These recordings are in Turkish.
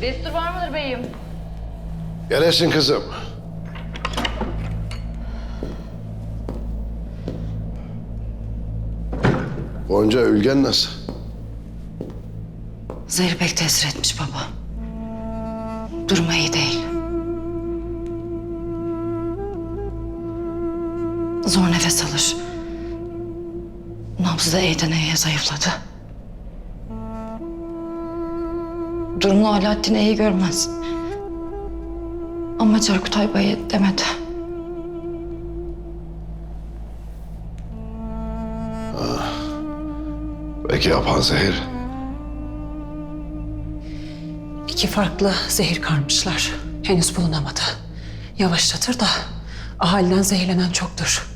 Destur var mıdır beyim? Gelesin kızım. Gonca Ülgen nasıl? Zehri pek tesir etmiş baba. Durumu iyi değil. Zor nefes alır. Nabzı da iyiden iyiye zayıfladı. Durumunu Alaaddin iyi görmez. Ama Cerkutay Bey'e demedi. Peki yapan zehir? İki farklı zehir karmışlar. Henüz bulunamadı. Yavaşlatır da ahaliden zehirlenen çoktur.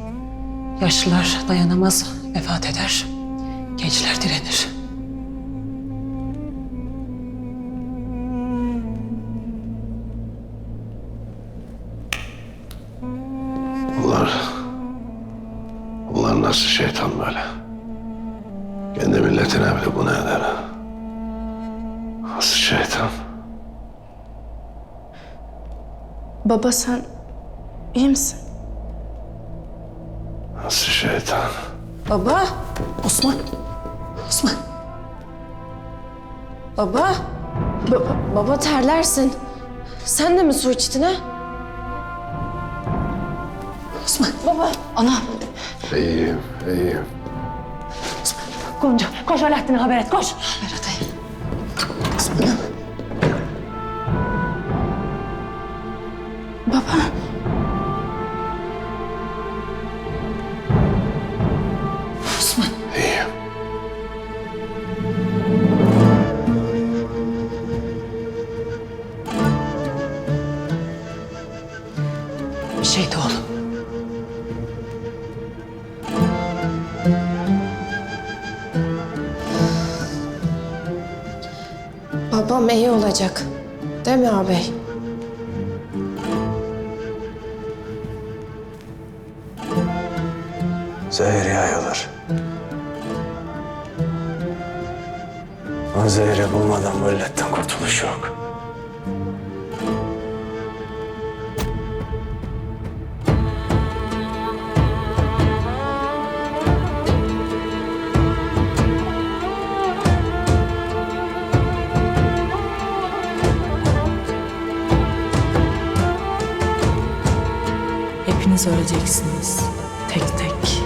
Yaşlılar dayanamaz, vefat eder. Gençler direnir. Bunlar... Bunlar nasıl şeytan böyle? Kendi milletine bile bunu eder. Nasıl şeytan? Baba sen iyi misin? Nasıl şeytan? Baba! Osman! Osman! Baba! Baba, baba terlersin. Sen de mi su içtin ha? Osman! Baba. Ana İyiyim, iyiyim. Gonca, koş Alaaddin'e haber et, koş! Berat Bey. Osman'ım. Baba. Osman! İyiyim. Şehit oğlum. Babam iyi olacak. Değil mi ağabey? Zehir yayılır. O zehri bulmadan bu illetten kurtuluş yok. ikiniz öleceksiniz. Tek tek.